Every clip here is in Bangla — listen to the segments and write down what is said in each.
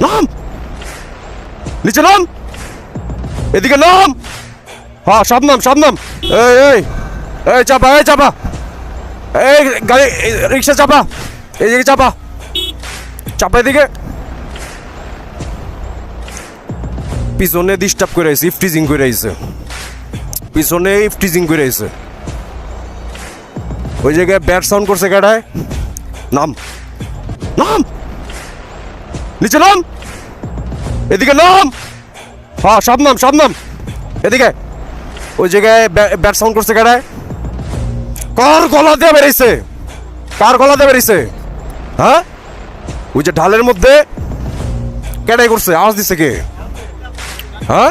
নাম। নিচে নাম। এদিকে নাম। হ্যাঁ সব নাম সব নাম। এই এই এই, চাপা এই চাপা। এই, গাড়ি রিক্সা চাপা। এইদিকে চাপা। চাপা এদিকে। পিছনে ডিস্টার্ব করে আইছে ইফটিজিং করে আইছে। পিছনে ইফটিজিং করে আইছে। ওই জায়গায় ব্যাট সাউন্ড করছে গাড়ায়। নাম। নাম। নিচে নাম। এদিকে নাম। হ্যাঁ সব নাম সব নাম এদিকে। ওই জায়গায় ব্যাট সাউন্ড করছে গাড়ায় কার গলা দিয়ে বেরিয়েছে? কার গলা দিয়ে বেরিয়েছে? হ্যাঁ ওই যে ঢালের মধ্যে কেটাই করছে, আওয়াজ দিছে কে? হ্যাঁ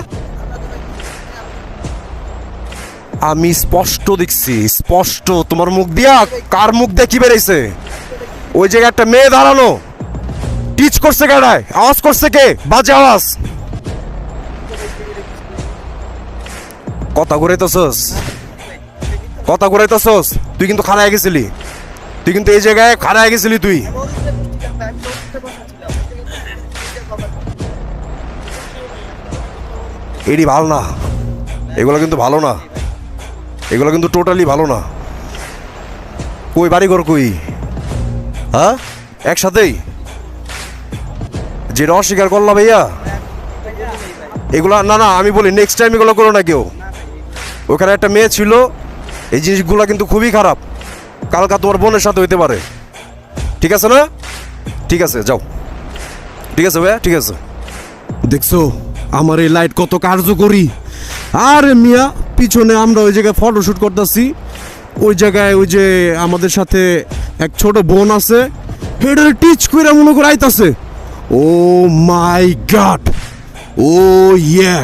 আমি স্পষ্ট দেখছি, স্পষ্ট। তোমার মুখ দিয়া কার মুখ দিয়ে কি বেরিয়েছে? ওই জায়গায় একটা মেয়ে দাঁড়ানো। টিচ করছে কেডায় আওয়াজ করছে কে? বাজে আওয়াজ। কথা ঘুরাইতেছস। কথা ঘুরাইতেছস। তুই কিন্তু খারায় গেছিলি। তুই কিন্তু এই জায়গায় খারায় গেছিলি তুই। এডি ভালো না। এগুলো কিন্তু ভালো না। এগুলো কিন্তু টোটালি ভালো না। কই বাড়ি ঘর কই? হ্যাঁ? একসাথেই? যেটা অস্বীকার করলাম ভাইয়া। এগুলা, না না, আমি বলি নেক্সট টাইম এগুলো করো না কেউ। ওখানে একটা মেয়ে ছিল, এই জিনিসগুলো কিন্তু খুবই খারাপ। কালকা তোমার বোনের সাথে হইতে পারে। ঠিক আছে না? ঠিক আছে, যাও। ঠিক আছে ভাইয়া, ঠিক আছে। দেখছ, আমার এই লাইট কত কার্যকরী। আরে মিয়া, পিছনে আমরা ওই জায়গায় ফটোশুট করতেছি। ওই জায়গায় ওই যে আমাদের সাথে এক ছোট বোন আছে, হেডারে টিচ করে মনে করে আইতাছে। ও মাই গড ও ইয়ে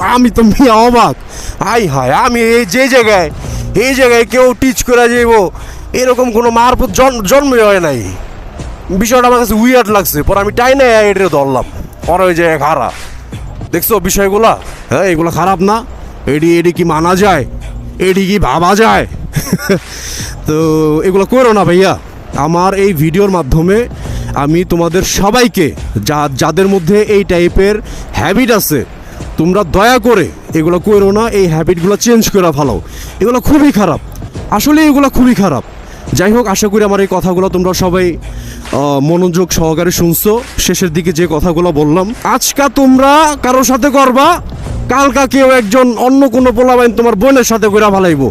আমি তো মিয়া অবাক। আই হায় আমি এই যে জায়গায়, এই জায়গায় কেউ টিচ করে যাইব, এরকম কোনো মার পুত জন- জন্মই হয় নাই। বিষয়টা আমার কাছে উইয়ার্ড লাগছে, পর আমি টাই নাই এটা ধরলাম। পরে ওই জায়গায় খারাপ দেখছ বিষয়গুলা? হ্যাঁ এগুলো খারাপ না। এডি এডি কি মানা যায়? এডি কি ভাবা যায়? তো এগুলো করো না ভাইয়া। আমার এই ভিডিওর মাধ্যমে আমি তোমাদের সবাইকে যা যাদের মধ্যে এই টাইপের হ্যাবিট আছে, তোমরা দয়া করে এগুলো করো না, এই হ্যাবিটগুলো চেঞ্জ করে ফেলাও এগুলো খুবই খারাপ। আসলে এগুলো খুবই খারাপ। যাই হোক, আশা করি আমার এই কথাগুলো তোমরা সবাই মনোযোগ সহকারে শুনছো। শেষের দিকে যে কথাগুলো বললাম, আজকা তোমরা কারোর সাথে করবা? কালকা কেউ একজন অন্য কোনো পোলাবাইন তোমার বোনের সাথে করে ভালাইবো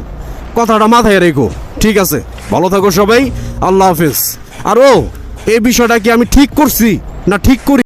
কথাটা মাথায় রেখো, ঠিক আছে? ভালো থাকো সবাই, আল্লাহ হাফিজ। আর ও এই বিষয়টা কি আমি ঠিক করছি না ঠিক করি?